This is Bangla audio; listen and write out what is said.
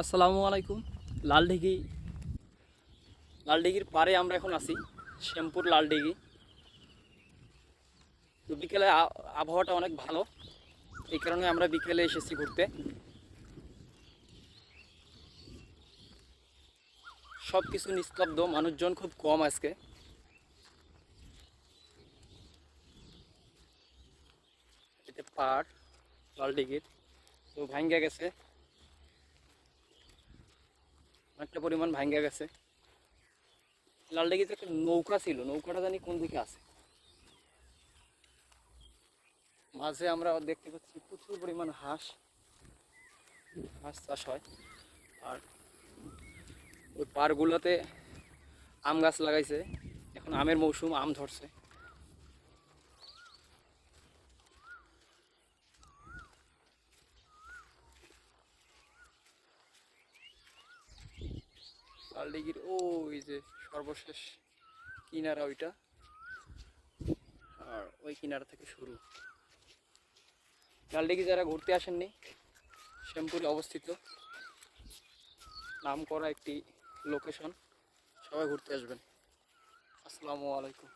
আসসালামু আলাইকুম। লালডিঘি লালডিঘির পারে আমরা এখন আছি, শ্যামপুর লালডিঘি তো বিকেলে আবহাওয়াটা অনেক ভালো, এই কারণে আমরা বিকেলে এসেছি ঘুরতে। সব কিছু নিস্তব্ধ, মানুষজন খুব কম আজকে। এতে পাড় লালডিঘির তো ভাঙ্গা গেছে। অনেকটা পরিমাণ ভাঙ্গা গেছে। লালডিঘিতে একটা নৌকা ছিল, নৌকাটা জানি কোন দিকে আছে? মাঝে আমরা দেখতে পাচ্ছি প্রচুর পরিমাণ হাঁস হাঁস চাষ হয়। আর ওই পাড়গুলোতে আম গাছ লাগাইছে। এখন আমের মৌসুম, আম ধরছে। লালদিঘির ওই যে সর্বশেষ কিনারা ওইটা। আর ওই কিনারা থেকে শুরু। লালদিঘি যারা ঘুরতে আসেননি, শ্যামপুরে অবস্থিত। নাম করা একটি লোকেশন সবাই ঘুরতে আসবেন। আসসালামু আলাইকুম।